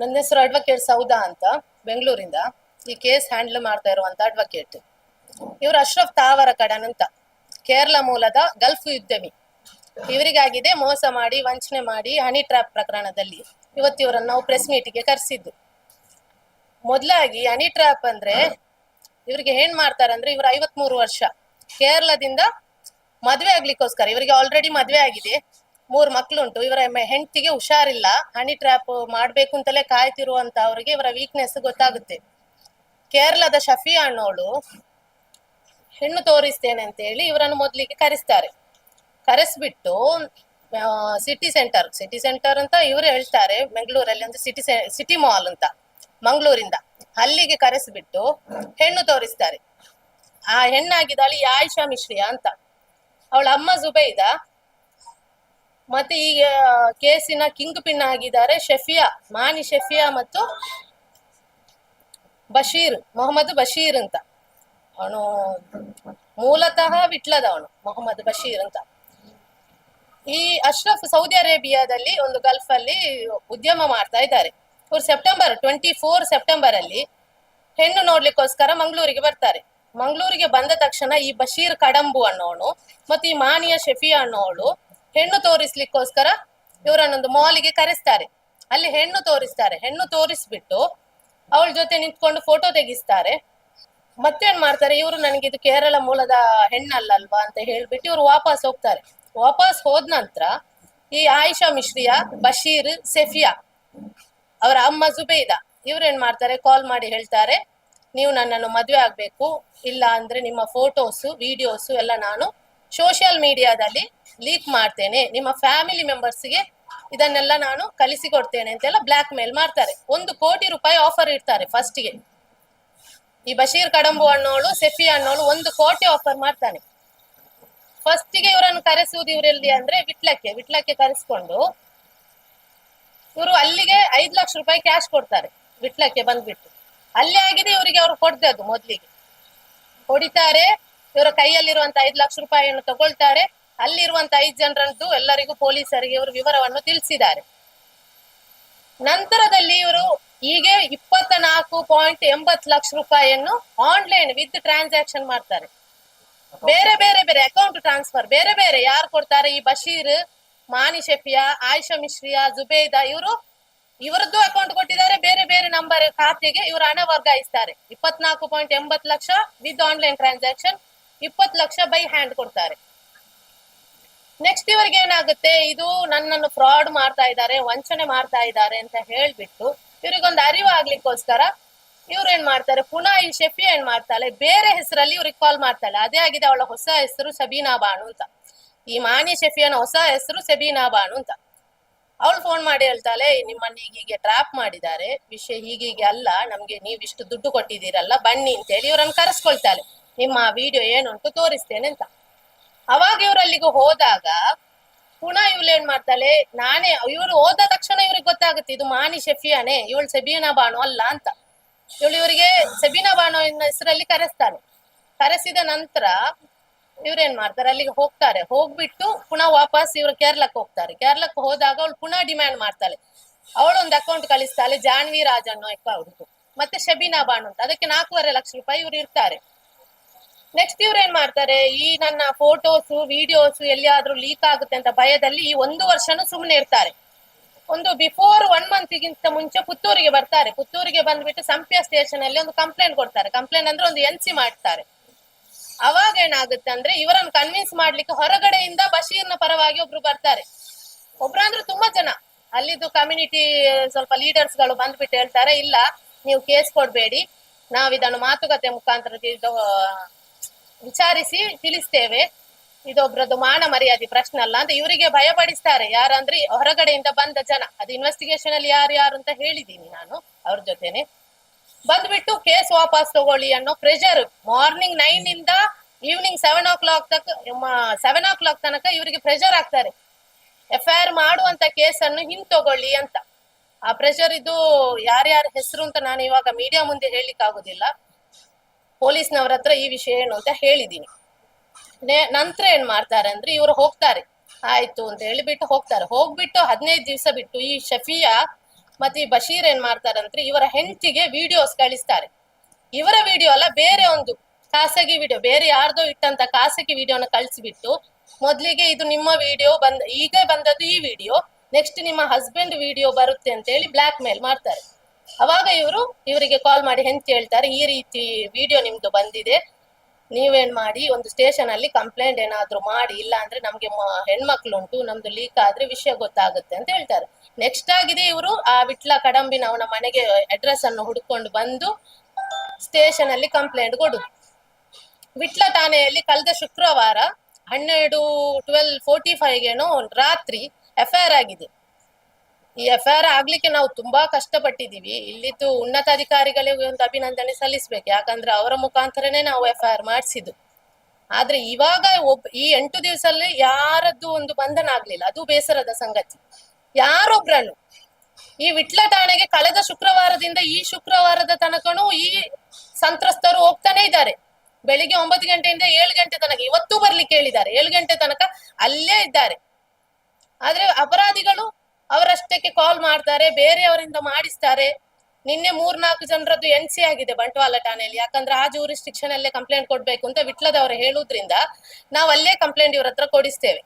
ನನ್ನ ಹೆಸರು ಅಡ್ವೊಕೇಟ್ ಸೌದಾ ಅಂತ, ಬೆಂಗಳೂರಿಂದ ಈ ಕೇಸ್ ಹ್ಯಾಂಡಲ್ ಮಾಡ್ತಾ ಇರುವಂತ ಅಡ್ವೊಕೇಟ್ ಇವರು ಅಶ್ರಫ್ ತಾವರ ಕಡನ್ ಅಂತ. ಕೇರಳ ಮೂಲದ ಗಲ್ಫ್ ಉದ್ಯಮಿ. ಇವರಿಗಾಗಿದೆ ಮೋಸ ಮಾಡಿ, ವಂಚನೆ ಮಾಡಿ ಹನಿ ಟ್ರ್ಯಾಪ್ ಪ್ರಕರಣದಲ್ಲಿ. ಇವತ್ತು ಇವರನ್ನು ನಾವು ಪ್ರೆಸ್ ಮೀಟಿಗೆ ಕರೆಸಿದ್ದು. ಮೊದಲಾಗಿ ಹನಿ ಟ್ರ್ಯಾಪ್ ಅಂದ್ರೆ ಇವರಿಗೆ ಏನ್ ಮಾಡ್ತಾರೆ ಅಂದ್ರೆ ಇವರು ಐವತ್ಮೂರು ವರ್ಷ ಕೇರಳದಿಂದ ಮದ್ವೆ ಆಗ್ಲಿಕ್ಕೋಸ್ಕರ, ಇವರಿಗೆ ಆಲ್ರೆಡಿ ಮದ್ವೆ ಆಗಿದೆ. ಮೂರ್ ಮಕ್ಳುಂಟು, ಇವರ ಹೆಂಡತಿಗೆ ಹುಷಾರಿಲ್ಲ, ಹನಿ ಟ್ರ್ಯಾಪ್ ಮಾಡ್ಬೇಕು ಅಂತಲೇ ಕಾಯ್ತಿರುವಂತ ಅವರಿಗೆ ಇವರ ವೀಕ್ನೆಸ್ ಗೊತ್ತಾಗುತ್ತೆ. ಕೇರಳದ ಶಫಿ ಅನ್ನೋಳು ಹೆಣ್ಣು ತೋರಿಸ್ತೇನೆ ಅಂತ ಹೇಳಿ ಇವರನ್ನು ಮೊದಲಿಗೆ ಕರೆಸ್ತಾರೆ. ಕರೆಸ್ಬಿಟ್ಟು ಸಿಟಿ ಸೆಂಟರ್ ಸಿಟಿ ಸೆಂಟರ್ ಅಂತ ಇವರು ಹೇಳ್ತಾರೆ, ಬೆಂಗಳೂರಲ್ಲಿ ಒಂದು ಸಿಟಿ ಸಿಟಿ ಮಾಲ್ ಅಂತ, ಮಂಗಳೂರಿಂದ. ಅಲ್ಲಿಗೆ ಕರೆಸ್ಬಿಟ್ಟು ಹೆಣ್ಣು ತೋರಿಸ್ತಾರೆ. ಆ ಹೆಣ್ಣಾಗಿದ್ದಾಳೆ ಆಯಿಷಾ ಮಿಶ್ರಿಯಾ ಅಂತ. ಅವಳ ಅಮ್ಮ ಜುಬೈದ ಮತ್ತೆ ಈಗ ಕೇಸಿನ ಕಿಂಗ್ ಪಿನ್ ಆಗಿದ್ದಾರೆ ಶಫಿಯಾ, ಮಾನಿ ಶಫಿಯಾ ಮತ್ತು ಬಶೀರ್, ಮೊಹಮ್ಮದ್ ಬಶೀರ್ ಅಂತ. ಅವನು ಮೂಲತಃ ವಿಟ್ಲದವನು ಮೊಹಮ್ಮದ್ ಬಶೀರ್ ಅಂತ. ಈ ಅಶ್ರಫ್ ಸೌದಿ ಅರೇಬಿಯಾದಲ್ಲಿ ಒಂದು ಗಲ್ಫ್ ಅಲ್ಲಿ ಉದ್ಯಮ ಮಾಡ್ತಾ ಇದ್ದಾರೆ. ಇವ್ರು ಸೆಪ್ಟೆಂಬರ್ ಟ್ವೆಂಟಿ ಫೋರ್ ಸೆಪ್ಟೆಂಬರ್ ಅಲ್ಲಿ ಹೆಣ್ಣು ನೋಡ್ಲಿಕ್ಕೋಸ್ಕರ ಮಂಗಳೂರಿಗೆ ಬರ್ತಾರೆ. ಮಂಗಳೂರಿಗೆ ಬಂದ ತಕ್ಷಣ ಈ ಬಶೀರ್ ಕಡಂಬು ಅನ್ನೋನು, ಮತ್ತೆ ಈ ಮಾನಿಯ ಶಫಿಯಾ ಅನ್ನೋಳು ಹೆಣ್ಣು ತೋರಿಸ್ಲಿಕ್ಕೋಸ್ಕರ ಇವರನ್ನೊಂದು ಮಾಲಿಗೆ ಕರೆಸ್ತಾರೆ. ಅಲ್ಲಿ ಹೆಣ್ಣು ತೋರಿಸ್ತಾರೆ. ಹೆಣ್ಣು ತೋರಿಸ್ಬಿಟ್ಟು ಅವಳ ಜೊತೆ ನಿಂತ್ಕೊಂಡು ಫೋಟೋ ತೆಗಿಸ್ತಾರೆ. ಮತ್ತೇನ್ ಮಾಡ್ತಾರೆ? ಇವರು ನನಗೆ ಇದು ಕೇರಳ ಮೂಲದ ಹೆಣ್ಣಲ್ಲಲ್ವಾ ಅಂತ ಹೇಳ್ಬಿಟ್ಟು ಇವ್ರು ವಾಪಸ್ ಹೋಗ್ತಾರೆ. ವಾಪಸ್ ಹೋದ ನಂತರ ಈ ಆಯಿಷಾ ಮಿಶ್ರಿಯಾ, ಬಶೀರ್, ಸೆಫಿಯಾ ಅವರ ಅಮ್ಮ ಜುಬೈದಾ ಇವ್ರೇನ್ ಮಾಡ್ತಾರೆ? ಕಾಲ್ ಮಾಡಿ ಹೇಳ್ತಾರೆ, ನೀವು ನನ್ನನ್ನು ಮದುವೆ ಆಗ್ಬೇಕು. ಇಲ್ಲ ಅಂದ್ರೆ ನಿಮ್ಮ ಫೋಟೋಸು ವಿಡಿಯೋಸು ಎಲ್ಲ ನಾನು ಸೋಷಿಯಲ್ ಮೀಡಿಯಾದಲ್ಲಿ ಲೀಕ್ ಮಾಡ್ತೇನೆ. ನಿಮ್ಮ ಫ್ಯಾಮಿಲಿ ಮೆಂಬರ್ಸ್ಗೆ ಇದನ್ನೆಲ್ಲ ನಾನು ಕಲಿಸಿಕೊಡ್ತೇನೆ ಅಂತೆಲ್ಲ ಬ್ಲಾಕ್ ಮೇಲ್ ಮಾಡ್ತಾರೆ. ಒಂದು ಕೋಟಿ ರೂಪಾಯಿ ಆಫರ್ ಇಡ್ತಾರೆ ಫಸ್ಟ್ಗೆ ಈ ಬಶೀರ್ ಕಡಂಬು ಅನ್ನೋಳು ಸೆಫಿ ಅಣ್ಣೋಳು ಒಂದು ಕೋಟಿ ಆಫರ್ ಮಾಡ್ತಾನೆ. ಫಸ್ಟಿಗೆ ಇವರನ್ನು ಕರೆಸುವುದು ಇವರೆಲ್ಲಿ ಅಂದ್ರೆ ವಿಟ್ಲಕ್ಕೆ ವಿಟ್ಲಕ್ಕೆ ಕರೆಸ್ಕೊಂಡು ಇವರು ಅಲ್ಲಿಗೆ ಐದು ಲಕ್ಷ ರೂಪಾಯಿ ಕ್ಯಾಶ್ ಕೊಡ್ತಾರೆ, ವಿಟ್ಲಕ್ಕೆ ಬಂದ್ಬಿಟ್ಟು. ಅಲ್ಲಿ ಆಗಿದೆ ಇವರಿಗೆ ಅವ್ರು ಅದು ಮೊದ್ಲಿಗೆ. ಹೊಡಿತಾರೆ, ಇವರ ಕೈಯಲ್ಲಿರುವಂತ ಐದು ಲಕ್ಷ ರೂಪಾಯಿಯನ್ನು ತಗೊಳ್ತಾರೆ. ಅಲ್ಲಿರುವಂತ ಐದು ಜನರದ್ದು ಎಲ್ಲರಿಗೂ ಪೊಲೀಸರಿಗೆ ಇವರು ವಿವರವನ್ನು ತಿಳಿಸಿದ್ದಾರೆ. ನಂತರದಲ್ಲಿ ಇವರು ಹೀಗೆ ಇಪ್ಪತ್ತ ನಾಲ್ಕು ಪಾಯಿಂಟ್ ಎಂಬತ್ತು ಲಕ್ಷ ರೂಪಾಯಿಯನ್ನು ಆನ್ಲೈನ್ ವಿತ್ ಟ್ರಾನ್ಸಾಕ್ಷನ್ ಮಾಡ್ತಾರೆ. ಬೇರೆ ಬೇರೆ ಬೇರೆ ಅಕೌಂಟ್ ಟ್ರಾನ್ಸ್ಫರ್ ಬೇರೆ ಬೇರೆ ಯಾರು ಕೊಡ್ತಾರೆ? ಈ ಬಶೀರ್ ಮಾನಿ ಶೆಫಿಯಾ, ಆಯಿಷಾ ಮಿಶ್ರಿಯಾ, ಜುಬೇದಾ ಇವರು ಇವರದ್ದು ಅಕೌಂಟ್ ಕೊಟ್ಟಿದ್ದಾರೆ. ಬೇರೆ ಬೇರೆ ನಂಬರ್ ಖಾತೆಗೆ ಇವರು ಹಣ ವರ್ಗಾಯಿಸ್ತಾರೆ. ಇಪ್ಪತ್ನಾಲ್ಕು ಪಾಯಿಂಟ್ ಎಂಬತ್ತು ಲಕ್ಷ ವಿತ್ ಆನ್ಲೈನ್ ಟ್ರಾನ್ಸಾಕ್ಷನ್ ಇಪ್ಪತ್ತು ಲಕ್ಷ ಬೈ ಹ್ಯಾಂಡ್ ಕೊಡ್ತಾರೆ. ನೆಕ್ಸ್ಟ್ ಇವರಿಗೆ ಏನಾಗುತ್ತೆ? ಇದು ನನ್ನನ್ನು ಫ್ರಾಡ್ ಮಾಡ್ತಾ ಇದ್ದಾರೆ, ವಂಚನೆ ಮಾಡ್ತಾ ಇದ್ದಾರೆ ಅಂತ ಹೇಳ್ಬಿಟ್ಟು ಇವರಿಗೊಂದು ಅರಿವು ಆಗ್ಲಿಕ್ಕೋಸ್ಕರ ಇವ್ರು ಏನ್ ಮಾಡ್ತಾರೆ? ಪುನಃ ಈ ಶೆಫಿ ಏನ್ ಮಾಡ್ತಾಳೆ? ಬೇರೆ ಹೆಸರಲ್ಲಿ ಇವ್ರಿಗೆ ಕಾಲ್ ಮಾಡ್ತಾಳೆ. ಅದೇ ಆಗಿದೆ ಅವಳ ಹೊಸ ಹೆಸರು ಸಬೀನಾ ಬಾಣು ಅಂತ. ಈ ಮಾನಿ ಶೆಫಿಯನ ಹೊಸ ಹೆಸರು ಸಬೀನಾ ಬಾನು ಅಂತ. ಅವಳು ಫೋನ್ ಮಾಡಿ ಹೇಳ್ತಾಳೆ, ನಿಮ್ಮನ್ನ ಹೀಗೆ ಟ್ರಾಪ್ ಮಾಡಿದ್ದಾರೆ. ವಿಷಯ ಹೀಗೀಗೆ ಅಲ್ಲ, ನಮ್ಗೆ ನೀವ್ ಇಷ್ಟು ದುಡ್ಡು ಕೊಟ್ಟಿದ್ದೀರಲ್ಲ, ಬನ್ನಿ ಅಂತ ಹೇಳಿ ಇವ್ರನ್ನ ಕರೆಸ್ಕೊಳ್ತಾಳೆ. ನಿಮ್ಮ ವಿಡಿಯೋ ಏನುಂಟು ತೋರಿಸ್ತೇನೆ ಅಂತ. ಅವಾಗ ಇವ್ರು ಅಲ್ಲಿಗೆ ಹೋದಾಗ ಪುನಃ ಇವ್ಳು ಏನ್ ಮಾಡ್ತಾಳೆ, ನಾನೇ, ಇವ್ರು ಹೋದ ತಕ್ಷಣ ಇವ್ರಿಗೆ ಗೊತ್ತಾಗುತ್ತೆ, ಇದು ಮಾನಿ ಶೆಫಿಯಾನೆ, ಇವಳು ಸೆಬೀನಾ ಬಾಣು ಅಲ್ಲ ಅಂತ. ಇವಳು ಇವರಿಗೆ ಸಬೀನಾ ಬಾಣು ಹೆಸರಲ್ಲಿ ಕರೆಸ್ತಾನೆ. ಕರೆಸಿದ ನಂತರ ಇವ್ರೇನ್ ಮಾಡ್ತಾರೆ, ಅಲ್ಲಿಗೆ ಹೋಗ್ತಾರೆ. ಹೋಗ್ಬಿಟ್ಟು ಪುನಃ ವಾಪಸ್ ಇವ್ರು ಕೇರಳಕ್ಕೆ ಹೋಗ್ತಾರೆ. ಕೇರಳಕ್ಕೆ ಹೋದಾಗ ಅವಳು ಪುನಃ ಡಿಮ್ಯಾಂಡ್ ಮಾಡ್ತಾಳೆ. ಅವಳೊಂದು ಅಕೌಂಟ್ ಕಳಿಸ್ತಾಳೆ, ಜಾನ್ವಿ ರಾಜ್ ಅನ್ನೋ ಅಕೌಂಟ್ ಮತ್ತೆ ಶಬೀನಾ ಬಾಣು ಅಂತ. ಅದಕ್ಕೆ ನಾಲ್ಕೂವರೆ ಲಕ್ಷ ರೂಪಾಯಿ ಇವ್ರು ಇರ್ತಾರೆ ನೆಕ್ಸ್ಟ್ ಇವ್ರು ಏನ್ ಮಾಡ್ತಾರೆ? ಈ ನನ್ನ ಫೋಟೋಸ್ ವಿಡಿಯೋಸ್ ಎಲ್ಲಿಯಾದ್ರೂ ಲೀಕ್ ಆಗುತ್ತೆ ಅಂತ ಭಯದಲ್ಲಿ ಈ ಒಂದು ವರ್ಷನೂ ಸುಮ್ಮನೆ ಇರ್ತಾರೆ. ಒಂದು ಬಿಫೋರ್ ಒನ್ ಮಂತ್ಗಿಂತ ಮುಂಚೆ ಪುತ್ತೂರಿಗೆ ಬರ್ತಾರೆ. ಪುತ್ತೂರಿಗೆ ಬಂದ್ಬಿಟ್ಟು ಸಂಪ್ಯ ಸ್ಟೇಷನ್ ಅಲ್ಲಿ ಒಂದು ಕಂಪ್ಲೇಂಟ್ ಕೊಡ್ತಾರೆ. ಕಂಪ್ಲೇಂಟ್ ಅಂದ್ರೆ ಒಂದು ಎನ್ ಸಿ ಮಾಡ್ತಾರೆ. ಅವಾಗ ಏನಾಗುತ್ತೆ ಅಂದ್ರೆ ಇವರನ್ನ ಕನ್ವಿನ್ಸ್ ಮಾಡ್ಲಿಕ್ಕೆ ಹೊರಗಡೆಯಿಂದ ಬಶೀರ್ನ ಪರವಾಗಿ ಒಬ್ರು ಬರ್ತಾರೆ. ಒಬ್ರು ಅಂದ್ರೆ ತುಂಬಾ ಜನ. ಅಲ್ಲಿದ್ದು ಕಮ್ಯುನಿಟಿ ಸ್ವಲ್ಪ ಲೀಡರ್ಸ್ಗಳು ಬಂದ್ಬಿಟ್ಟು ಹೇಳ್ತಾರೆ, ಇಲ್ಲ, ನೀವು ಕೇಸ್ ಕೊಡ್ಬೇಡಿ. ನಾವ್ ಇದನ್ನು ಮಾತುಕತೆ ಮುಖಾಂತರ ವಿಚಾರಿಸಿ ತಿಳಿಸ್ತೇವೆ. ಇದೊಬ್ರದ್ದು ಮಾನ ಮರ್ಯಾದೆ ಪ್ರಶ್ನೆ ಅಲ್ಲ ಅಂತ ಇವರಿಗೆ ಭಯಪಡಿಸ್ತಾರೆ. ಯಾರಂದ್ರೆ ಹೊರಗಡೆಯಿಂದ ಬಂದ ಜನ. ಅದು ಇನ್ವೆಸ್ಟಿಗೇಷನ್ ಅಲ್ಲಿ ಯಾರು ಯಾರು ಅಂತ ಹೇಳಿದೀನಿ ನಾನು ಅವ್ರ ಜೊತೆನೆ. ಬಂದ್ಬಿಟ್ಟು ಕೇಸ್ ವಾಪಸ್ ತಗೊಳ್ಳಿ ಅನ್ನೋ ಪ್ರೆಷರ್ ಮಾರ್ನಿಂಗ್ ನೈನ್ ಇಂದ ಈವ್ನಿಂಗ್ ಸೆವೆನ್ ಓ ಕ್ಲಾಕ್ ತನಕ ಸೆವೆನ್ ಓ ಕ್ಲಾಕ್ ತನಕ ಇವರಿಗೆ ಪ್ರೆಷರ್ ಆಗ್ತಾರೆ. ಎಫ್ ಐ ಆರ್ ಮಾಡುವಂತ ಕೇಸನ್ನು ಹಿಂತಗೊಳ್ಳಿ ಅಂತ. ಆ ಪ್ರೆಷರ್ ಇದು ಯಾರ್ಯಾರ ಹೆಸರು ಅಂತ ನಾನು ಇವಾಗ ಮೀಡಿಯಾ ಮುಂದೆ ಹೇಳಲಿಕ್ಕೆ ಆಗುದಿಲ್ಲ ಪೊಲೀಸ್ನವ್ರ ಹತ್ರ ಈ ವಿಷಯ ಏನು ಅಂತ ಹೇಳಿದೀನಿ. ನೆ- ನಂತರ ಏನ್ ಮಾಡ್ತಾರೆ ಅಂದ್ರೆ ಇವರು ಹೋಗ್ತಾರೆ. ಆಯ್ತು ಅಂತ ಹೇಳಿಬಿಟ್ಟು ಹೋಗ್ತಾರೆ. ಹೋಗ್ಬಿಟ್ಟು ಹದಿನೈದು ದಿವಸ ಬಿಟ್ಟು ಈ ಶಫಿಯಾ ಮತ್ತೆ ಈ ಬಶೀರ್ ಏನ್ ಮಾಡ್ತಾರಂದ್ರೆ ಇವರ ಹೆಂಡತಿಗೆ ವಿಡಿಯೋಸ್ ಕಳಿಸ್ತಾರೆ. ಇವರ ವಿಡಿಯೋ ಅಲ್ಲ ಬೇರೆ ಒಂದು ಖಾಸಗಿ ವಿಡಿಯೋ ಬೇರೆ ಯಾರ್ದೋ ಇಟ್ಟಂತ ಖಾಸಗಿ ವಿಡಿಯೋನ ಕಳಿಸ್ಬಿಟ್ಟು ಮೊದ್ಲಿಗೆ ಇದು ನಿಮ್ಮ ವಿಡಿಯೋ ಬಂದ, ಈಗ ಬಂದದ್ದು ಈ ವಿಡಿಯೋ ನೆಕ್ಸ್ಟ್ ನಿಮ್ಮ ಹಸ್ಬೆಂಡ್ ವಿಡಿಯೋ ಬರುತ್ತೆ ಅಂತ ಹೇಳಿ ಬ್ಲಾಕ್ ಮೇಲ್ ಮಾಡ್ತಾರೆ. ಅವಾಗ ಇವರು ಇವರಿಗೆ ಕಾಲ್ ಮಾಡಿ ಹೆಂಡತಿ ಹೇಳ್ತಾರೆ ಈ ರೀತಿ ವಿಡಿಯೋ ನಿಮ್ದು ಬಂದಿದೆ. ನೀವೇನ್ ಮಾಡಿ, ಒಂದು ಸ್ಟೇಷನ್ ಅಲ್ಲಿ ಕಂಪ್ಲೇಂಟ್ ಏನಾದ್ರು ಮಾಡಿ, ಇಲ್ಲ ಅಂದ್ರೆ ನಮ್ಗೆ ಹೆಣ್ಮಕ್ಳು ಉಂಟು ನಮ್ದು ಲೀಕ್ ಆದ್ರೆ ವಿಷಯ ಗೊತ್ತಾಗುತ್ತೆ ಅಂತ ಹೇಳ್ತಾರೆ. ನೆಕ್ಸ್ಟ್ ಆಗಿದೆ ಇವರು, ಆ ವಿಟ್ಲ ಕಡಂಬಿನ ಅವನ ಮನೆಗೆ ಅಡ್ರೆಸ್ ಅನ್ನು ಹುಡ್ಕೊಂಡು ಬಂದು ಸ್ಟೇಷನ್ ಅಲ್ಲಿ ಕಂಪ್ಲೇಂಟ್ ಕೊಡುದು. ವಿಟ್ಲ ಠಾಣೆಯಲ್ಲಿ ಕಳೆದ ಶುಕ್ರವಾರ ಹನ್ನೆರಡು ಟ್ವೆಲ್ ಫೋರ್ಟಿ ಫೈವ್ಗೆನೋ ರಾತ್ರಿ ಎಫ್ಐಆರ್ ಆಗಿದೆ. ಈ ಎಫ್ ಆರ್ ಆಗ್ಲಿಕ್ಕೆ ನಾವು ತುಂಬಾ ಕಷ್ಟಪಟ್ಟಿದೀವಿ ಇಲ್ಲಿದ್ದು ಉನ್ನತಾಧಿಕಾರಿಗಳಿಗೆ ಒಂದು ಅಭಿನಂದನೆ ಸಲ್ಲಿಸ್ಬೇಕು. ಯಾಕಂದ್ರೆ ಅವರ ಮುಖಾಂತರನೇ ನಾವು ಎಫ್ಐಆರ್ ಮಾಡಿಸಿದ್ದು. ಆದ್ರೆ ಇವಾಗ ಒಬ್ ಈ ಎಂಟು ದಿವಸದಲ್ಲಿ ಯಾರದ್ದು ಒಂದು ಬಂಧನ ಆಗ್ಲಿಲ್ಲ. ಅದು ಬೇಸರದ ಸಂಗತಿ. ಯಾರೊಬ್ರನ್ನು? ಈ ವಿಟ್ಲ ಠಾಣೆಗೆ ಕಳೆದ ಶುಕ್ರವಾರದಿಂದ ಈ ಶುಕ್ರವಾರದ ತನಕನೂ ಈ ಸಂತ್ರಸ್ತರು ಹೋಗ್ತಾನೆ ಇದ್ದಾರೆ. ಬೆಳಿಗ್ಗೆ ಒಂಬತ್ತು ಗಂಟೆಯಿಂದ ಏಳು ಗಂಟೆ ತನಕ. ಇವತ್ತು ಬರ್ಲಿಕ್ಕೆ ಹೇಳಿದ್ದಾರೆ. ಏಳು ಗಂಟೆ ತನಕ ಅಲ್ಲೇ ಇದ್ದಾರೆ. ಆದ್ರೆ ಅಪರಾಧಿಗಳು ಅವರಷ್ಟಕ್ಕೆ ಕಾಲ್ ಮಾಡ್ತಾರೆ, ಬೇರೆಯವರಿಂದ ಮಾಡಿಸ್ತಾರೆ. ನಿನ್ನೆ ಮೂರ್ನಾಲ್ಕು ಜನರದ್ದು ಎನ್ ಸಿ ಆಗಿದೆ ಬಂಟ್ವಾಳ ಠಾಣೆಯಲ್ಲಿ. ಯಾಕಂದ್ರೆ ಆ ಜೂರಿಸ್ಟಿಕ್ಷನ್ ಅಲ್ಲೇ ಕಂಪ್ಲೇಂಟ್ ಕೊಡ್ಬೇಕು ಅಂತ ವಿಟ್ಲದವರು ಹೇಳುದ್ರಿಂದ ನಾವು ಅಲ್ಲೇ ಕಂಪ್ಲೇಂಟ್ ಇವ್ರ ಹತ್ರ ಕೊಡಿಸ್ತೇವೆ.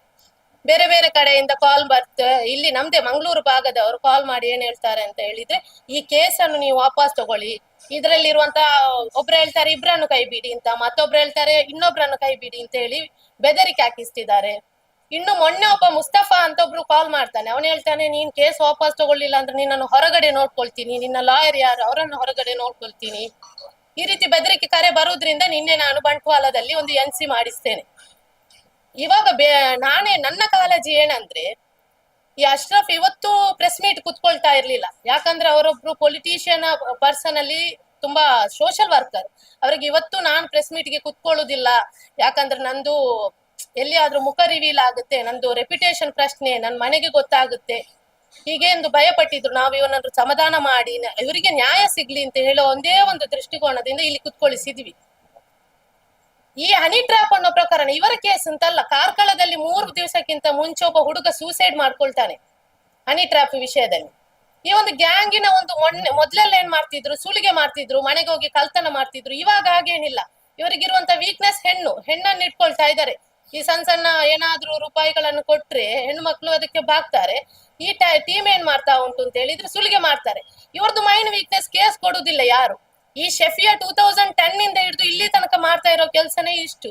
ಬೇರೆ ಬೇರೆ ಕಡೆಯಿಂದ ಕಾಲ್ ಬರ್ತ, ಇಲ್ಲಿ ನಮ್ದೇ ಮಂಗಳೂರು ಭಾಗದವರು ಕಾಲ್ ಮಾಡಿ ಏನ್ ಹೇಳ್ತಾರೆ ಅಂತ ಹೇಳಿದ್ರೆ, ಈ ಕೇಸನ್ನು ನೀವು ವಾಪಸ್ ತಗೊಳ್ಳಿ. ಇದ್ರಲ್ಲಿರುವಂತ ಒಬ್ರು ಹೇಳ್ತಾರೆ, ಇಬ್ರನ್ನು ಕೈ ಬಿಡಿ ಅಂತ, ಮತ್ತೊಬ್ರು ಹೇಳ್ತಾರೆ, ಇನ್ನೊಬ್ರನ್ನು ಕೈ ಬಿಡಿ ಅಂತ ಹೇಳಿ ಬೆದರಿಕೆ ಹಾಕಿಸ್ತಿದ್ದಾರೆ. ಇನ್ನು ಮೊನ್ನೆ ಒಬ್ಬ ಮುಸ್ತಫಾ ಅಂತ ಒಬ್ರು ಕಾಲ್ ಮಾಡ್ತಾನೆ. ಅವನು ಹೇಳ್ತಾನೆ, ನೀನ್ ಕೇಸ್ ವಾಪಸ್ ತಗೊಳ್ಳಿಲ್ಲ ಅಂದ್ರೆ ನಿನ್ನನ್ನು ಹೊರಗಡೆ ನೋಡ್ಕೊಳ್ತೀನಿ. ನಿನ್ನ ಲಾಯರ್ ಯಾರು? ಅವರನ್ನು ಹೊರಗಡೆ ನೋಡ್ಕೊಳ್ತೀನಿ. ಈ ರೀತಿ ಬೆದರಿಕೆ ಕರೆ ಬರೋದ್ರಿಂದ ನಿನ್ನೆ ನಾನು ಬಂಟ್ವಾಳದಲ್ಲಿ ಒಂದು ಎನ್ ಸಿ ಮಾಡಿಸ್ತೇನೆ. ಇವಾಗ ನಾನೇ, ನನ್ನ ಕಾಳಜಿ ಏನಂದ್ರೆ, ಈ ಅಶ್ರಫ್ ಇವತ್ತು ಪ್ರೆಸ್ ಮೀಟ್ ಕುತ್ಕೊಳ್ತಾ ಇರ್ಲಿಲ್ಲ. ಯಾಕಂದ್ರೆ ಅವರೊಬ್ರು ಪೊಲಿಟಿಷಿಯನ್ ಪರ್ಸನ್ ಅಲ್ಲಿ ತುಂಬಾ ಸೋಷಿಯಲ್ ವರ್ಕರ್ ಅವ್ರಿಗೆ ಇವತ್ತು ನಾನು ಪ್ರೆಸ್ ಮೀಟ್ಗೆ ಕುತ್ಕೊಳ್ಳೋದಿಲ್ಲ. ಯಾಕಂದ್ರೆ ನಂದು ಎಲ್ಲಿಯಾದ್ರೂ ಮುಖ ರಿವೀಲ್ ಆಗುತ್ತೆ, ನಂದು ರೆಪ್ಯುಟೇಷನ್ ಪ್ರಶ್ನೆ ನನ್ನ ಮನೆಗೆ ಗೊತ್ತಾಗುತ್ತೆ. ಹೀಗೆ ಎಂದು ಭಯಪಟ್ಟಿದ್ರು. ನಾವು ಇವನನ್ನು ಸಮಾಧಾನ ಮಾಡಿ ಇವರಿಗೆ ನ್ಯಾಯ ಸಿಗ್ಲಿ ಅಂತ ಹೇಳೋ ಒಂದೇ ಒಂದು ದೃಷ್ಟಿಕೋನದಿಂದ ಇಲ್ಲಿ ಕುತ್ಕೊಳಿಸಿದ್ವಿ. ಈ ಹನಿ ಟ್ರಾಪ್ ಅನ್ನೋ ಪ್ರಕರಣ ಇವರ ಕೇಸ್ ಅಂತಲ್ಲ, ಕಾರ್ಕಳದಲ್ಲಿ ಮೂರು ದಿವಸಕ್ಕಿಂತ ಮುಂಚೆ ಒಬ್ಬ ಹುಡುಗ ಸೂಸೈಡ್ ಮಾಡ್ಕೊಳ್ತಾನೆ ಹನಿ ಟ್ರಾಪ್ ವಿಷಯದಲ್ಲಿ. ಈ ಒಂದು ಗ್ಯಾಂಗಿನ ಒಂದು ಮೊನ್ನೆ, ಮೊದ್ಲೆಲ್ಲ ಏನ್ ಮಾಡ್ತಿದ್ರು? ಸುಲಿಗೆ ಮಾಡ್ತಿದ್ರು ಮನೆಗೆ ಹೋಗಿ ಕಳ್ತನ ಮಾಡ್ತಿದ್ರು. ಇವಾಗ ಹಾಗೇನಿಲ್ಲ. ಇವರಿಗಿರುವಂತ ವೀಕ್ನೆಸ್ ಹೆಣ್ಣು, ಹೆಣ್ಣನ್ನು ಇಟ್ಕೊಳ್ತಾ ಇದ್ದಾರೆ. ಈ ಸಣ್ಣ ಸಣ್ಣ ಏನಾದ್ರೂ ರೂಪಾಯಿಗಳನ್ನು ಕೊಟ್ರೆ ಹೆಣ್ಣು ಮಕ್ಕಳು ಅದಕ್ಕೆ ಬಾಗ್ತಾರೆ. ಈ ಟೀಮ್ ಏನ್ ಮಾಡ್ತಾ ಉಂಟು ಅಂತ ಹೇಳಿದ್ರೆ ಸುಲಿಗೆ ಮಾಡ್ತಾರೆ. ಇವ್ರದ್ದು ಮೈನ್ ವೀಕ್ನೆಸ್ ಕೇಸ್ ಕೊಡುದಿಲ್ಲ ಯಾರು. ಈ ಶೆಫಿಯಾ ಟೂ ತೌಸಂಡ್ ಟೆನ್ ಇಂದ ಹಿಡಿದು ಇಲ್ಲಿ ತನಕ ಮಾಡ್ತಾ ಇರೋ ಕೆಲ್ಸನೇ ಇಷ್ಟು.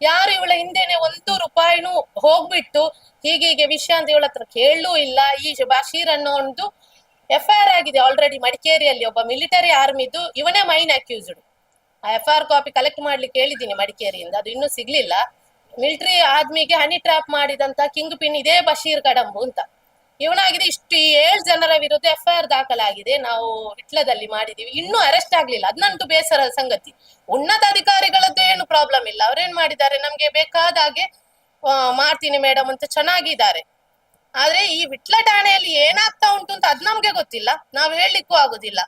ಯಾರು ಇವಳ ಹಿಂದೆನೆ ಒಂದು ರೂಪಾಯಿನೂ ಹೋಗ್ಬಿಟ್ಟು ಹೀಗೆ ಹೀಗೆ ವಿಷಯ ಅಂತ ಇವಳ ಹತ್ರ ಕೇಳಲೂ ಇಲ್ಲ. ಈ ಬಶೀರ್ ಅನ್ನೋ ಒಂದು ಎಫ್ ಐ ಆರ್ ಆಗಿದೆ ಆಲ್ರೆಡಿ ಮಡಿಕೇರಿಯಲ್ಲಿ ಒಬ್ಬ ಮಿಲಿಟರಿ ಆರ್ಮಿದು ಇವನೇ ಮೈನ್ ಅಕ್ಯೂಸ್ಡ್ ಆ ಎಫ್ ಆರ್ ಕಾಪಿ ಕಲೆಕ್ಟ್ ಮಾಡ್ಲಿಕ್ಕೆ ಹೇಳಿದ್ದೀನಿ ಮಡಿಕೇರಿಯಿಂದ. ಅದು ಇನ್ನೂ ಸಿಗ್ಲಿಲ್ಲ. ಮಿಲಿಟರಿ ಆದ್ಮಿಗೆ ಹನಿ ಟ್ರಾಪ್ ಮಾಡಿದಂತ ಕಿಂಗ್ ಪಿನ್ ಇದೇ ಬಶೀರ್ ಕಡಂಬು ಅಂತ. ಇವನಾಗಿದೆ ಇಷ್ಟು ಏಳು ಜನರ ವಿರುದ್ಧ ಎಫ್ ಐ ದಾಖಲಾಗಿದೆ. ನಾವು ವಿಟ್ಲದಲ್ಲಿ ಮಾಡಿದೀವಿ. ಇನ್ನೂ ಅರೆಸ್ಟ್ ಆಗ್ಲಿಲ್ಲ. ಅದ್ನಂತೂ ಬೇಸರ ಸಂಗತಿ. ಉನ್ನತ ಅಧಿಕಾರಿಗಳದ್ದು ಏನು ಪ್ರಾಬ್ಲಮ್ ಇಲ್ಲ. ಅವ್ರೇನ್ ಮಾಡಿದ್ದಾರೆ? ನಮ್ಗೆ ಬೇಕಾದ ಹಾಗೆ ಮಾಡ್ತೀನಿ ಮೇಡಮ್ ಅಂತ ಚೆನ್ನಾಗಿದ್ದಾರೆ. ಆದ್ರೆ ಈ ವಿಟ್ಲ ಠಾಣೆಯಲ್ಲಿ ಏನಾಗ್ತಾ ಉಂಟು ಅಂತ ಅದ್ ನಮ್ಗೆ ಗೊತ್ತಿಲ್ಲ. ನಾವ್ ಹೇಳಲಿಕ್ಕೂ ಆಗುದಿಲ್ಲ.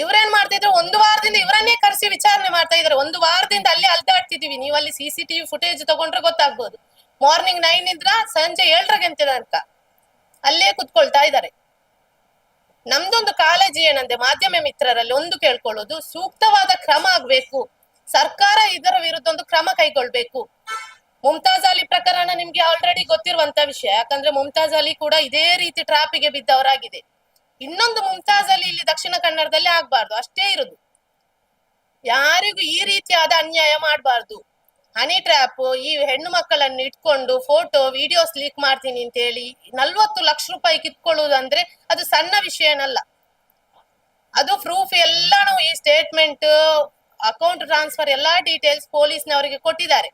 ಇವ್ರೇನ್ ಮಾಡ್ತಿದ್ರು? ಒಂದು ವಾರದಿಂದ ಇವರನ್ನೇ ಕರೆಸಿ ವಿಚಾರಣೆ ಮಾಡ್ತಾ ಇದಾರೆ. ಒಂದು ವಾರದಿಂದ ಅಲ್ಲಿ ಅಲ್ದಾಡ್ತಿದೀವಿ. ನೀವು ಅಲ್ಲಿ ಸಿ ಸಿ ಟಿವಿ ಫುಟೇಜ್ ತಗೊಂಡ್ರೆ ಗೊತ್ತಾಗ್ಬೋದು. ಮಾರ್ನಿಂಗ್ ನೈನ್ ಇದ್ರ ಸಂಜೆ ಏಳರ ಗಂಟೆ ತನಕ ಅಲ್ಲೇ ಕುತ್ಕೊಳ್ತಾ ಇದ್ದಾರೆ ನಮ್ದೊಂದು ಕಾಳಜಿ ಏನಂದ್ರೆ ಮಾಧ್ಯಮ ಮಿತ್ರರಲ್ಲಿ ಒಂದು ಕೇಳ್ಕೊಳ್ಳೋದು, ಸೂಕ್ತವಾದ ಕ್ರಮ ಆಗ್ಬೇಕು. ಸರ್ಕಾರ ಇದರ ವಿರುದ್ಧ ಒಂದು ಕ್ರಮ ಕೈಗೊಳ್ಬೇಕು. ಮುಮ್ತಾಜ್ ಅಲಿ ಪ್ರಕರಣ ನಿಮ್ಗೆ ಆಲ್ರೆಡಿ ಗೊತ್ತಿರುವಂತ ವಿಷಯ. ಯಾಕಂದ್ರೆ ಮುಮ್ತಾಜ್ ಅಲಿ ಕೂಡ ಇದೇ ರೀತಿ ಟ್ರಾಪಿಗೆ ಬಿದ್ದವರಾಗಿದೆ. ಇನ್ನೊಂದು ಮುಮ್ತಾಜ್ ಅಲ್ಲಿ ಇಲ್ಲಿ ದಕ್ಷಿಣ ಕನ್ನಡದಲ್ಲಿ ಆಗ್ಬಾರ್ದು, ಅಷ್ಟೇ ಇರುದು. ಯಾರಿಗೂ ಈ ರೀತಿಯಾದ ಅನ್ಯಾಯ ಮಾಡಬಾರ್ದು. ಹನಿ ಟ್ರ್ಯಾಪ್ ಈ ಹೆಣ್ಣು ಮಕ್ಕಳನ್ನು ಇಟ್ಕೊಂಡು ಫೋಟೋ ವಿಡಿಯೋಸ್ ಲೀಕ್ ಮಾಡ್ತೀನಿ ಅಂತ ಹೇಳಿ ನಲ್ವತ್ತು ಲಕ್ಷ ರೂಪಾಯಿ ಕಿತ್ಕೊಳ್ಳುವುದಂದ್ರೆ ಅದು ಸಣ್ಣ ವಿಷಯನಲ್ಲ. ಅದು ಪ್ರೂಫ್ ಎಲ್ಲಾನು ಈ ಸ್ಟೇಟ್ಮೆಂಟ್ ಅಕೌಂಟ್ ಟ್ರಾನ್ಸ್ಫರ್ ಎಲ್ಲಾ ಡೀಟೇಲ್ಸ್ ಪೊಲೀಸ್ನವರಿಗೆ ಕೊಟ್ಟಿದ್ದಾರೆ.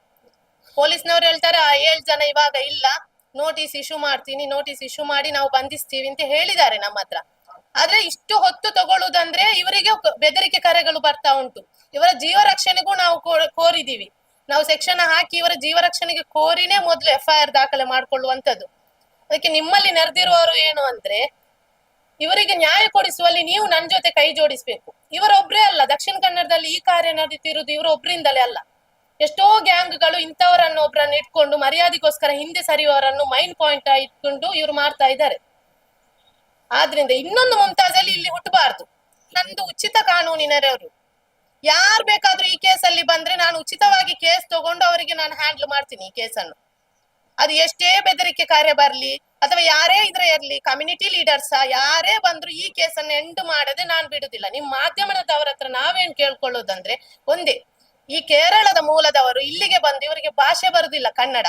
ಪೊಲೀಸ್ನವ್ರು ಹೇಳ್ತಾರೆ, ಆ ಏಳು ಜನ ಇವಾಗ ಇಲ್ಲ ನೋಟಿಸ್ ಇಶ್ಯೂ ಮಾಡ್ತೀನಿ ನೋಟಿಸ್ ಇಶ್ಯೂ ಮಾಡಿ ನಾವು ಬಂಧಿಸ್ತೀವಿ ಅಂತ ಹೇಳಿದ್ದಾರೆ ನಮ್ಮ ಹತ್ರ. ಆದ್ರೆ ಇಷ್ಟು ಹೊತ್ತು ತಗೊಳ್ಳುದಂದ್ರೆ ಇವರಿಗೆ ಬೆದರಿಕೆ ಕರೆಗಳು ಬರ್ತಾ ಉಂಟು. ಇವರ ಜೀವ ರಕ್ಷಣೆಗೂ ನಾವು ಕೋರಿದೀವಿ. ನಾವು ಸೆಕ್ಷನ್ ಹಾಕಿ ಇವರ ಜೀವ ರಕ್ಷಣೆಗೆ ಕೋರಿನೇ ಮೊದಲು ಎಫ್ ಐ ಆರ್ ದಾಖಲೆ ಮಾಡ್ಕೊಳ್ಳುವಂತದ್ದು ಅದಕ್ಕೆ ನಿಮ್ಮಲ್ಲಿ ನೆರೆದಿರುವವರು ಏನು ಅಂದ್ರೆ, ಇವರಿಗೆ ನ್ಯಾಯ ಕೊಡಿಸುವಲ್ಲಿ ನೀವು ನನ್ನ ಜೊತೆ ಕೈ ಜೋಡಿಸ್ಬೇಕು. ಇವರೊಬ್ರೇ ಅಲ್ಲ, ದಕ್ಷಿಣ ಕನ್ನಡದಲ್ಲಿ ಈ ಕಾರ್ಯ ನಡೀತಿರುವುದು ಇವರೊಬ್ಬರಿಂದಲೇ ಅಲ್ಲ. ಎಷ್ಟೋ ಗ್ಯಾಂಗ್ಗಳು ಇಂಥವರನ್ನು ಒಬ್ಬರನ್ನು ಇಟ್ಕೊಂಡು ಮರ್ಯಾದೆಗೋಸ್ಕರ ಹಿಂದೆ ಸರಿಯುವವರನ್ನು ಮೈನ್ ಪಾಯಿಂಟ್ ಇಟ್ಕೊಂಡು ಇವ್ರು ಮಾಡ್ತಾ ಇದ್ದಾರೆ. ಆದ್ರಿಂದ ಇನ್ನೊಂದು ಮುಮ್ತಾಜಲ್ಲಿ ಇಲ್ಲಿ ಹುಟ್ಟಬಾರ್ದು. ನಂದು ಉಚಿತ ಕಾನೂನಿನರವರು ಯಾರು ಬೇಕಾದ್ರೂ ಈ ಕೇಸಲ್ಲಿ ಬಂದ್ರೆ ನಾನು ಉಚಿತವಾಗಿ ಕೇಸ್ ತಗೊಂಡು ಅವರಿಗೆ ನಾನು ಹ್ಯಾಂಡಲ್ ಮಾಡ್ತೀನಿ ಈ ಕೇಸನ್ನು. ಅದು ಎಷ್ಟೇ ಬೆದರಿಕೆ ಕಾರ್ಯ ಬರ್ಲಿ, ಅಥವಾ ಯಾರೇ ಇದ್ರೆ ಇರ್ಲಿ ಕಮ್ಯುನಿಟಿ ಲೀಡರ್ಸ ಯಾರೇ ಬಂದ್ರು ಈ ಕೇಸನ್ನು ಎಂಡ್ ಮಾಡದೆ ನಾನು ಬಿಡುದಿಲ್ಲ. ನಿಮ್ ಮಾಧ್ಯಮದವರ ಹತ್ರ ನಾವೇನ್ ಕೇಳ್ಕೊಳ್ಳೋದಂದ್ರೆ, ಒಂದೇ, ಈ ಕೇರಳದ ಮೂಲದವರು ಇಲ್ಲಿಗೆ ಬಂದು ಇವರಿಗೆ ಭಾಷೆ ಬರುದಿಲ್ಲ ಕನ್ನಡ.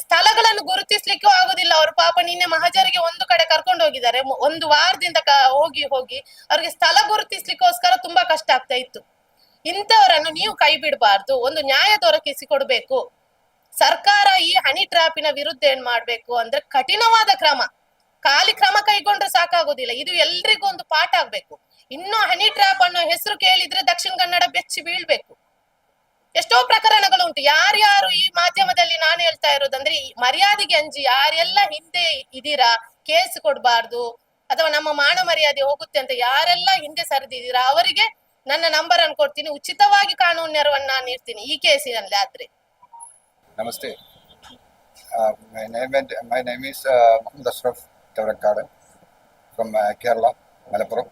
ಸ್ಥಳಗಳನ್ನು ಗುರುತಿಸ್ಲಿಕ್ಕೂ ಆಗುದಿಲ್ಲ. ಅವರು ಪಾಪ ನಿನ್ನೆ ಮಹಾಜರಿಗೆ ಒಂದು ಕಡೆ ಕರ್ಕೊಂಡು ಹೋಗಿದ್ದಾರೆ. ಒಂದು ವಾರದಿಂದ ಹೋಗಿ ಹೋಗಿ ಅವ್ರಿಗೆ ಸ್ಥಳ ಗುರುತಿಸ್ಲಿಕ್ಕೋಸ್ಕರ ತುಂಬಾ ಕಷ್ಟ ಆಗ್ತಾ ಇತ್ತು. ಇಂಥವರನ್ನು ನೀವು ಕೈ ಬಿಡಬಾರ್ದು. ಒಂದು ನ್ಯಾಯ ದೊರಕಿಸಿ ಕೊಡ್ಬೇಕು ಸರ್ಕಾರ ಈ ಹನಿ ಟ್ರಾಪಿನ ವಿರುದ್ಧ ಏನ್ ಮಾಡ್ಬೇಕು ಅಂದ್ರೆ ಕಠಿಣವಾದ ಕ್ರಮ. ಖಾಲಿ ಕ್ರಮ ಕೈಗೊಂಡ್ರೆ ಸಾಕಾಗೋದಿಲ್ಲ. ಇದು ಎಲ್ರಿಗೂ ಒಂದು ಪಾಠ ಆಗ್ಬೇಕು. ಇನ್ನು ಹನಿ ಟ್ರಾಪ್ ಅನ್ನೋ ಹೆಸರು ಕೇಳಿದ್ರೆ ದಕ್ಷಿಣ ಕನ್ನಡ ಬೆಚ್ಚಿ ಬೀಳ್ಬೇಕು. ಎಷ್ಟೋ ಪ್ರಕರಣಗಳು ಉಂಟು. ಯಾರ್ಯಾರು ಈ ಮಾಧ್ಯಮದಲ್ಲಿ ನಾನು ಹೇಳ್ತಾ ಇರೋದಂದ್ರೆ, ಈ ಮರ್ಯಾದೆಗೆ ಅಂಜಿ ಯಾರೆಲ್ಲ ಹಿಂದೆ ಇದೀರಾ ಕೇಸ್ ಕೊಡಬಾರ್ದು, ಅಥವಾ ನಮ್ಮ ಮಾನ ಮರ್ಯಾದೆ ಹೋಗುತ್ತೆ ಅಂತ ಯಾರೆಲ್ಲ ಹಿಂದೆ ಸರಿದಿದ್ದೀರಾ, ಅವರಿಗೆ ನನ್ನ ನಂಬರ್ ಅನ್ನು ಕೊಡ್ತೀನಿ, ಉಚಿತವಾಗಿ ಕಾನೂನು ನೆರವನ್ನ ನಾನು ಇರ್ತೀನಿ ಈ ಕೇಸಿನಲ್ಲಿ ಆದ್ರೆ. ನಮಸ್ತೆ. ಮೈ my name Mohammed my name is Kerala Malappuram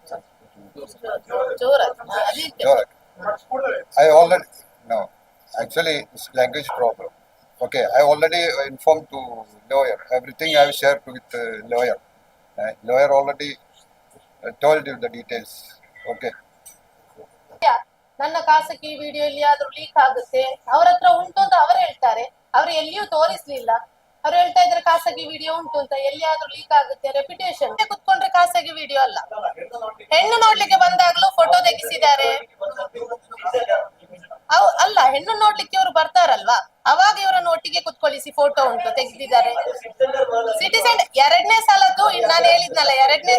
Ashraf Tavrakada from uh, Kerala, Malappuram. I ಜೋರಾಗಿ ಹಾ, ಅದಕ್ಕೆ. Jorek. I already no. Actually, it's language problem. Okay, I already informed to lawyer. Everything I shared with uh, lawyer. Uh, lawyer already uh, told you the details. Okay. ನನ್ನ ಖಾಸಗಿ video ಎಲ್ಲಿಯಾದ್ರೂ leak ಆಗುತ್ತೆ ಅವ್ರ ಹತ್ರ ಉಂಟು ಅಂತ ಅವರು ಹೇಳ್ತಾರೆ ಅವ್ರು ಎಲ್ಲಿಯೂ ತೋರಿಸ್ಲಿಲ್ಲ ಅವ್ರು ಹೇಳ್ತಾ ಇದ್ರೆ ಖಾಸಗಿ ವಿಡಿಯೋ ಉಂಟು ಅಂತ ಎಲ್ಲಿಯಾದ್ರೂ ಲೀಕ್ ಆಗುತ್ತೆ ರೆಪ್ಯುಟೇಷನ್ ಕುತ್ಕೊಂಡ್ರೆ ಖಾಸಗಿ ವಿಡಿಯೋ ಅಲ್ಲ. ಹೆಣ್ಣು ನೋಡ್ಲಿಕ್ಕೆ ಬಂದಾಗ್ಲೂ ಫೋಟೋ ತೆಗಿಸಿದ್ದಾರೆ. ಅಲ್ಲ, ಹೆಣ್ಣು ನೋಡ್ಲಿಕ್ಕೆ ಇವರು ಬರ್ತಾರಲ್ವಾ? ಅವಾಗ ಇವರನ್ನು ಒಟ್ಟಿಗೆ ಕುತ್ಕೊಳ್ಳಿಸಿ ಫೋಟೋ ಉಂಟು ತೆಗೆದಿದ್ದಾರೆ. ಸಿಟಿಸನ್ ಎರಡನೇ ಸಲದ್ದು ನಾನು ಹೇಳಿದ್ನಲ್ಲ, ಎರಡನೇ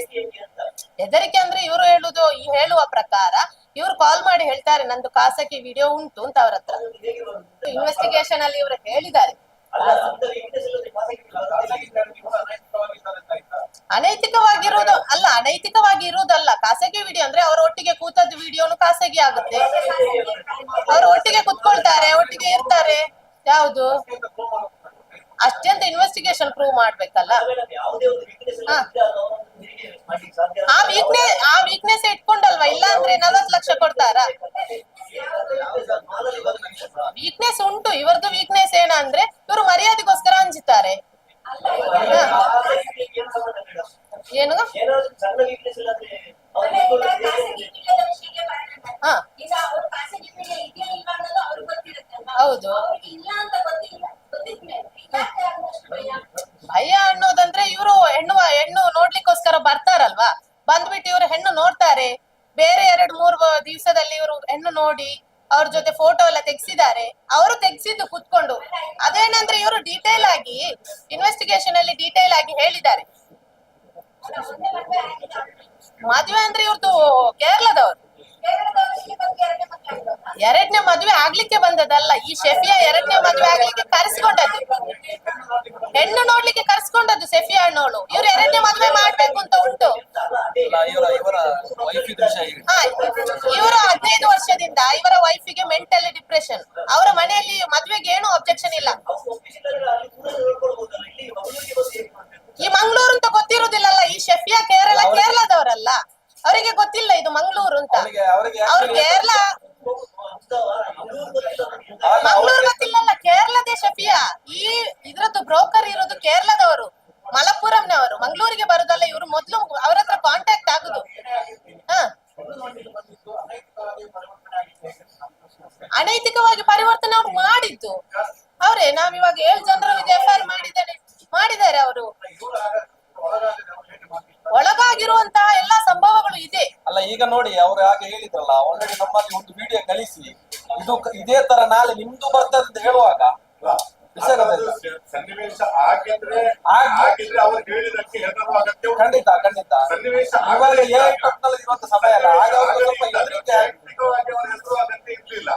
ಹೆದರಿಕೆ ಅಂದ್ರೆ ಇವರು ಹೇಳುದು ಹೇಳುವ ಪ್ರಕಾರ ಇವ್ರು ಕಾಲ್ ಮಾಡಿ ಹೇಳ್ತಾರೆ, ನಂದು ಖಾಸಗಿ ವಿಡಿಯೋ ಉಂಟು ಅಂತ ಅವ್ರ ಹತ್ರ. ಇನ್ವೆಸ್ಟಿಗೇಷನ್ ಅಲ್ಲಿ ಇವರು ಹೇಳಿದ್ದಾರೆ. ಅನೈತಿಕವಾಗಿರುವುದು, ಅಲ್ಲ ಅನೈತಿಕವಾಗಿ ಇರುವುದಲ್ಲ ಖಾಸಗಿ ವಿಡಿಯೋ ಅಂದ್ರೆ ಅವ್ರ ಒಟ್ಟಿಗೆ ಕೂತದ್ ವಿಡಿಯೋನು ಖಾಸಗಿ ಆಗುತ್ತೆ. ಅವ್ರು ಒಟ್ಟಿಗೆ ಕುತ್ಕೊಳ್ತಾರೆ, ಒಟ್ಟಿಗೆ ಇರ್ತಾರೆ. ಯಾವುದು? ಅಷ್ಟೆಂತ ಇನ್ವೆಸ್ಟಿಗೇಷನ್ ಪ್ರೂವ್ ಮಾಡ್ಬೇಕಲ್ಲ. ಆ ವೀಕ್ನೆಸ್ ಆ ವೀಕ್ನೆಸ್ ಇಟ್ಕೊಂಡಲ್ವಾ? ಇಲ್ಲ ಅಂದ್ರೆ ನಲ್ವತ್ತು ಲಕ್ಷ ಕೊಡ್ತಾರಾ? ವೀಕ್ನೆಸ್ ಉಂಟು. ಇವ್ರದ್ದು ವೀಕ್ನೆಸ್ ಏನಂದ್ರೆ, ಇವರು ಮರ್ಯಾದೆಗೋಸ್ಕರ ಅಂಜುತ್ತಾರೆ ಏನು? ಹೌದು. ಭಯ ಅನ್ನೋದಂದ್ರೆ ಇವರು ಹೆಣ್ಣು ಹೆಣ್ಣು ನೋಡ್ಲಿಕ್ಕೋಸ್ಕರ ಬರ್ತಾರಲ್ವಾ? ಬಂದ್ಬಿಟ್ಟು ಇವರು ಹೆಣ್ಣು ನೋಡ್ತಾರೆ. ಬೇರೆ ಎರಡು ಮೂರು ದಿವಸದಲ್ಲಿ ಇವರು ಹೆಣ್ಣು ನೋಡಿ ಅವ್ರ ಜೊತೆ ಫೋಟೋ ಎಲ್ಲ ತೆಗ್ಸಿದ್ದಾರೆ. ಅವರು ತೆಗ್ಸಿದ್ದು ಕುತ್ಕೊಂಡು. ಅದೇನಂದ್ರೆ ಇವರು ಡೀಟೇಲ್ ಆಗಿ ಇನ್ವೆಸ್ಟಿಗೇಷನ್ ಅಲ್ಲಿ ಡೀಟೇಲ್ ಆಗಿ ಹೇಳಿದ್ದಾರೆ. ಮದ್ವೆ ಅಂದ್ರೆ ಇವ್ರದ್ದು ಕೇರಳದವರು. ಎರಡನೇ ಮದುವೆ ಆಗ್ಲಿಕ್ಕೆ ಬಂದದಲ್ಲ ಈ ಶೆಫಿಯಾ ಎರಡನೇ ಮದುವೆ ಆಗ್ಲಿಕ್ಕೆ ಕರೆಸ್ಕೊಂಡದ್ದು. ಹೆಣ್ಣು ನೋಡ್ಲಿಕ್ಕೆ ಕರ್ಸ್ಕೊಂಡದ್ದು ಶೆಫಿಯಾ ಅಣ್ಣೋಳು ಇವ್ರು ಎರಡನೇ ಮದುವೆ ಮಾಡ್ಬೇಕು ಅಂತ ಉಂಟು. ಇವರ ಹದಿನೈದು ವರ್ಷದಿಂದ ಇವರ ವೈಫಿಗೆ ಮೆಂಟಲ್ ಡಿಪ್ರೆಷನ್ ಅವರ ಮನೆಯಲ್ಲಿ ಮದುವೆಗೆ ಏನು ಅಬ್ಜೆಕ್ಷನ್ ಇಲ್ಲ ಈ ಮಂಗಳೂರು ಅಂತ ಗೊತ್ತಿರುವುದಿಲ್ಲಲ್ಲ ಈ ಶೆಫಿಯಾ ಕೇರಳ ಕೇರಳದವರಲ್ಲ ಅವರಿಗೆ ಗೊತ್ತಿಲ್ಲ ಇದು ಮಂಗಳೂರು ಅಂತ ಅವರಿಗೆ ಅವರಿಗೆ ಅವ್ರು actually- ಕೇರಳ ಅಲ್ಲ, ಮಂಗಳೂರು ಅವ್ರಿಗೆ- ಗೊತ್ತಿಲ್ಲಲ್ಲ ಕೇರಳದೇ ಶಫಿಯಾ ಈ ಇದ್ರದ್ದು ಬ್ರೋಕರ್ ಇರೋದು ಕೇರಳದವರು ಮಲಪ್ಪುರಂನವರು ಮಂಗಳೂರಿಗೆ ಬರುದಲ್ಲ ಇವರು ಮೊದ್ಲು ಅವ್ರ ಹತ್ರ ಕಾಂಟ್ಯಾಕ್ಟ್ ಆಗುದು ಹ ಅನೈತಿಕವಾಗಿ ಪರಿವರ್ತನೆ ಅವ್ರು ಮಾಡಿದ್ದು ನಾವಿವಾಗ ಏಳು ಜನರ ಎಫ್ ಐ ಆರ್ ಮಾಡಿದ್ದಾರೆ ಮಾಡಿದ್ದಾರೆ ಅವರು. ಒಳಗಾಗಿರುವಂತಹ ಎಲ್ಲಾ ಸಂಭವಗಳು ಇದೆ. ಅಲ್ಲ, ಈಗ ನೋಡಿ, ಅವ್ರು ಹಾಗೆ ಹೇಳಿದ್ರಲ್ಲ ಆಲ್ರೆಡಿ ನಮ್ಮಲ್ಲಿ ಒಂದು ವಿಡಿಯೋ ಕಳಿಸಿ. ಇದು ಇದೇ ತರ ನಾಳೆ ನಿಮ್ದು ಬರ್ತದೆ ಅಂತ ಹೇಳುವಾಗ? ಸನ್ನಿವೇಶ ಆಗಿದ್ರೆ ಆಗಿ- ಆಗಿದ್ರೆ ಅವ್ರು ಹೇಳಿದಕ್ಕೆ ಹೆದರುವ ಅಗತ್ಯ ಖಂಡಿತ ಖಂಡಿತ. ಸನ್ನಿವೇಶ ಇವಾಗ ಇರುವಂತ ಸಮಯ ಅಲ್ಲ. ಆಗ ಸ್ವಲ್ಪ ಹೆದರಿಕೆ ಆಗಿ- ವೈಯಕ್ತಿಕವಾಗಿ ಅವ್ರ ಹೆಸರು ಅಗತ್ಯ ಇರ್ಲಿಲ್ಲ.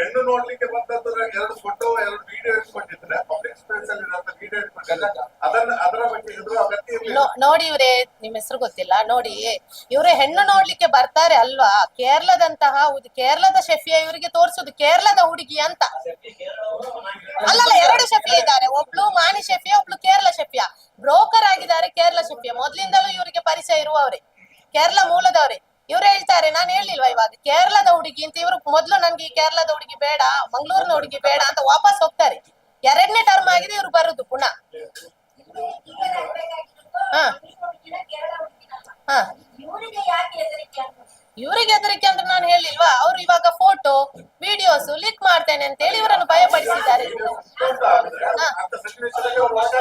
ಹೆಣ್ಣು ನೋಡ್ಲಿಕ್ಕೆ ಬಂದದ್ದು ಎರಡು ಫೋಟೋ ಎರಡು ವಿಡಿಯೋ ಇಟ್ಕೊಂಡಿದ್ರೆ ಪಬ್ಲಿಕ್ ಸ್ಪೇಸ್ ಅಲ್ಲಿ ವಿಡಿಯೋ ಇಟ್ಕೊಂಡಿದ್ರೆ ಅದನ್ನ ಅದರ ಬಗ್ಗೆ ಹೆದರುವ ಅಗತ್ಯ ಇರ್ಲಿಲ್ಲ. ನೋಡಿ ಇವ್ರೆ ನಿಮ್ ಹೆಸರು ಗೊತ್ತಿಲ್ಲ ನೋಡಿ. ಇವ್ರೆ ಹೆಣ್ಣು ನೋಡ್ಲಿಕ್ಕೆ ಬರ್ತಾರೆ ಅಲ್ವಾ? ಕೇರಳದಂತಹ ಕೇರಳದ ಶೆಫಿಯ ಇವರಿಗೆ ತೋರಿಸುದು ಕೇರಳದ ಹುಡುಗಿ ಅಂತ. ಅಲ್ಲಲ್ಲ, ಎರಡು ಶೆಫಿಯ ಇದ್ದಾರೆ. ಒಬ್ಳು ಮಾಣಿ ಶೆಫಿಯ, ಒಬ್ಳು ಕೇರಳ ಶೆಫಿಯ. ಬ್ರೋಕರ್ ಆಗಿದ್ದಾರೆ ಕೇರಳ ಶೆಫಿಯ. ಮೊದ್ಲಿಂದಲೂ ಇವರಿಗೆ ಪರಿಚಯ ಇರುವವರೇ. ಕೇರಳ ಮೂಲದವರೇ. ಇವ್ರು ಹೇಳ್ತಾರೆ, ನಾನು ಹೇಳಿಲ್ವಾ ಇವಾಗ? ಕೇರಳದ ಹುಡುಗಿ ಅಂತ ಇವ್ರು ಮೊದ್ಲು ನನ್ಗೆ ಈ ಕೇರಳದ ಹುಡುಗಿ ಬೇಡ, ಮಂಗಳೂರಿನ ಹುಡುಗಿ ಬೇಡ ಅಂತ ವಾಪಸ್ ಹೋಗ್ತಾರೆ. ಎರಡನೇ ಟರ್ಮ್ ಆಗಿದೆ, ಇವ್ರು ಬರುದು ಪುನಃ. ಹ. ಹಾ. ಇವರಿಗೆ ಹೆದರಿಕೆ ಅಂದ್ರೆ ನಾನು ಹೇಳಿಲ್ವಾ? ಅವ್ರು ಇವಾಗ ಫೋಟೋ ವಿಡಿಯೋಸ್ ಲಿಕ್ ಮಾಡ್ತೇನೆ ಅಂತ ಹೇಳಿ ಇವರನ್ನು ಹಾ. ಅವ್ರು ವರ್ಷ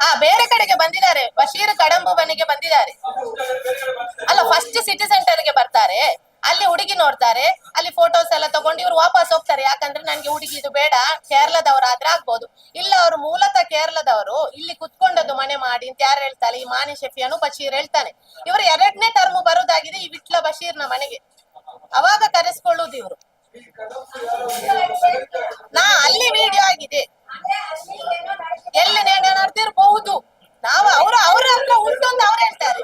ಆ ಬೇರೆ ಕಡೆಗೆ ಬಂದಿದ್ದಾರೆ. ಬಶೀರ್ ಕಡಂಬು ಮನೆಗೆ ಬಂದಿದ್ದಾರೆ. ಅಲ್ಲ ಫಸ್ಟ್ ಸಿಟಿ ಸೆಂಟರ್ಗೆ ಬರ್ತಾರೆ. ಅಲ್ಲಿ ಹುಡುಗಿ ನೋಡ್ತಾರೆ, ಅಲ್ಲಿ ಫೋಟೋಸ್ ಎಲ್ಲ ತಗೊಂಡು ಇವ್ರು ವಾಪಸ್ ಹೋಗ್ತಾರೆ. ಯಾಕಂದ್ರೆ ನನ್ಗೆ ಹುಡುಗಿ ಇದು ಬೇಡ ಕೇರಳದವರಾದ್ರೆ ಆಗ್ಬೋದು. ಇಲ್ಲ, ಅವ್ರು ಮೂಲತಃ ಕೇರಳದವರು, ಇಲ್ಲಿ ಕುತ್ಕೊಂಡದ್ದು ಮನೆ ಮಾಡಿ ಅಂತ ಯಾರು ಹೇಳ್ತಾರೆ? ಈ ಮಾನಿ ಶೆಫಿಯನ್ನು ಬಶೀರ್ ಹೇಳ್ತಾನೆ. ಇವರು ಎರಡನೇ ಟರ್ಮ್ ಬರೋದಾಗಿದೆ ಈ ವಿಟ್ಲ ಬಶೀರ್ನ ಮನೆಗೆ. ಅವಾಗ ಕರೆಸ್ಕೊಳ್ಳುದು ಇವರು ನಾ ಅಲ್ಲಿ ವಿಡಿಯೋ ಆಗಿದೆ ಅಂದ್ರೆ ಅಲ್ಲಿ ಏನೋ ನಡೆದಿದೆ. ಎಲ್ಲಿ ನೇಣೆ ನಡೆದಿರಬಹುದು ನಾವು ಅವ್ರ ಅವ್ರ ಹತ್ರ ಉಂಟು ಅಂತ ಅವ್ರು ಹೇಳ್ತಾರೆ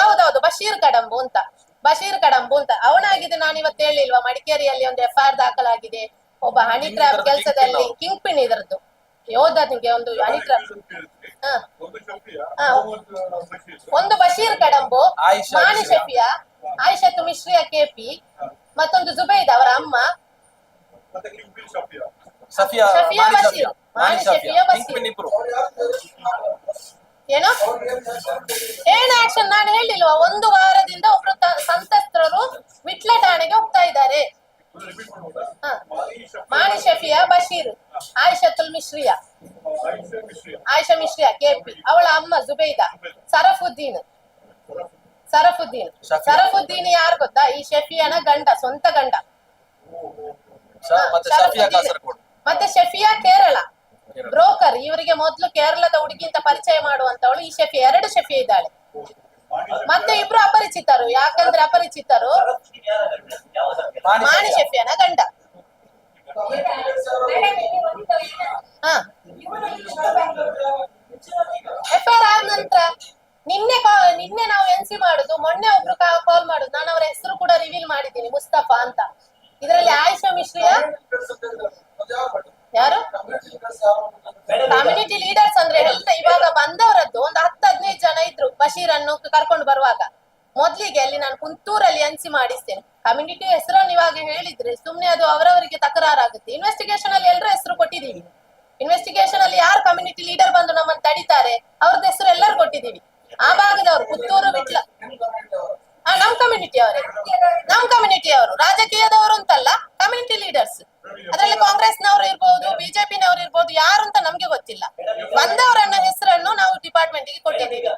ಹೌದೌದು ಬಶೀರ್ ಕಡಂಬು ಅಂತ ಬಶೀರ್ ಕಡಂಬು ಅಂತ ಅವನಾಗಿದೆ ನಾನು ಇವತ್ತು ಹೇಳಿಲ್ವಾ ಮಡಿಕೇರಿಯಲ್ಲಿ ಒಂದು ಎಫ್ ಆರ್ ದಾಖಲಾಗಿದೆ ಒಬ್ಬ ಹನಿ ಟ್ರಾಪ್ ಕೆಲಸದಲ್ಲಿ ಕಿಂಗ್ ಪಿನ್ ಇದರದ್ದು. ಯೋಧನಿಗೆ ಒಂದು ಹನಿ ಟ್ರಾಪ್ ಹಾ. ಒಂದು ಶಕ್ತಿಯ ಹಾ. ಒಂದು ಬಶೀರ್. ಕಡಂಬು ಆಯಿಷಾ ಮಾನಿ. ಶಫಿಯಾ ಆಯಿಷತ್ತು ಮಿಶ್ರಿಯ ಕೆಪಿ ಮತ್ತೊಂದು ಜುಬೈದ್ ಅವರ ಅಮ್ಮ. ಸಫಿಯಾ ಬಶೀರ್. ಶಫಿಯಾ ಬಶೀರ್. ಏನು? ಏನ್ ಆಕ್ಷನ್ ನಾನು ಹೇಳಿಲ್ವಾ ಒಂದು ವಾರದಿಂದ ಒಬ್ರು ಸಂತಸ್ತ್ರರು ಸಂತ್ರಸ್ತರು ವಿಟ್ಲ ಠಾಣೆಗೆ ಹೋಗ್ತಾ ಇದ್ದಾರೆ. ಮಾಣಿ ಶಫಿಯಾ ಬಶೀರ್ ಆಯಿಷತುಲ್ ಮಿಶ್ರಿಯಾ ಆಯಿಷಾ ಮಿಶ್ರಿಯ ಕೆಪಿ ಅವಳ ಅಮ್ಮ ಜುಬೈದಾ. ಸರಫುದ್ದೀನ್. ಸರಫುದ್ದೀನ್. ಸರಫುದ್ದೀನ್ ಯಾರು ಗೊತ್ತಾ? ಈ ಶಫಿಯಾನ ಗಂಡ ಸ್ವಂತ ಗಂಡ. ಮತ್ತೆ ಶಫಿಯಾ ಕೇರಳ. ಕೇರಳ. ಬ್ರೋಕರ್ ಇವರಿಗೆ ಮೊದ್ಲು ಕೇರಳದ ಹುಡುಗಿಂತ ಪರಿಚಯ ಮಾಡುವಂತವಳು ಈ ಶಫಿ ಎರಡು ಶಫಿ ಇದ್ದಾಳೆ. ಮತ್ತೆ ಇಬ್ರು ಅಪರಿಚಿತರು, ಯಾಕಂದ್ರೆ ಅಪರಿಚಿತರು ಮಾಣಿ ಶೆಟ್ಟಿಯನ ಗಂಡ. ಹಾ. ಎಫ್ ಆರ್ ಆದ ನಂತರ ನಿನ್ನೆ ನಿನ್ನೆ ನಾವು ಎನ್ಸಿ ಮಾಡುದು, ಮೊನ್ನೆ ಒಬ್ರು ಕಾಲ್ ಮಾಡುದು. ನಾನು ಅವರ ಹೆಸರು ಕೂಡ ರಿವೀಲ್ ಮಾಡಿದ್ದೀನಿ, ಮುಸ್ತಫಾ ಅಂತ. ಇದರಲ್ಲಿ ಆಯುಷಾ ಮಿಶ್ರಿಯ? ಯಾರು? ಕಮ್ಯುನಿಟಿ ಲೀಡರ್ಸ್ ಅಂದ್ರೆ ಹೆಲ್ತ್ ಇವಾಗ ಹದಿನೈದು ಅನ್ನು ಕರ್ಕೊಂಡು ಬರುವಾಗ ಮೊದ್ಲಿಗೆ ಅಲ್ಲಿ ನಾನು ಕುಂತೂರಲ್ಲಿ ಎನ್ಸಿ ಮಾಡಿಸ್ತೇನೆ. ಕಮ್ಯುನಿಟಿ ಹೆಸರನ್ನು ಇವಾಗ ಹೇಳಿದ್ರೆ ಸುಮ್ನೆ ಅದು ಅವರವರಿಗೆ ತಕರಾರಾಗುತ್ತೆ. ಇನ್ವೆಸ್ಟಿಗೇಷನ್ ಅಲ್ಲಿ ಎಲ್ಲರ ಹೆಸರು ಕೊಟ್ಟಿದ್ದೀವಿ. ಇನ್ವೆಸ್ಟಿಗೇಷನ್ ಅಲ್ಲಿ ಯಾರು ಕಮ್ಯುನಿಟಿ ಲೀಡರ್ ಬಂದು ನಮ್ಮನ್ನು ತಡಿತಾರೆ, ಅವ್ರದ್ದು ಹೆಸರು ಎಲ್ಲರೂ ಕೊಟ್ಟಿದ್ದೀವಿ. ಆ ಭಾಗದವರು ಪುತ್ತೂರು ಬಿಟ್ಲ ಆ, ನಮ್ ಕಮ್ಯುನಿಟಿ ಅವರೇ. ನಮ್ ಕಮ್ಯುನಿಟಿ ಅವರು. ರಾಜಕೀಯದವರು ಅಂತಲ್ಲ ಕಮ್ಯುನಿಟಿ ಲೀಡರ್ಸ್ ಅದ್ರಲ್ಲಿ ಕಾಂಗ್ರೆಸ್ನವರು ಇರ್ಬೋದು ಬಿಜೆಪಿನವರು ಇರ್ಬೋದು, ಯಾರು ಅಂತ ನಮ್ಗೆ ಗೊತ್ತಿಲ್ಲ. ಬಂದವರನ್ನ ಹೆಸರನ್ನು ನಾವು ಡಿಪಾರ್ಟ್ಮೆಂಟ್ಗೆ ಕೊಟ್ಟಿದ್ದೀವಿ.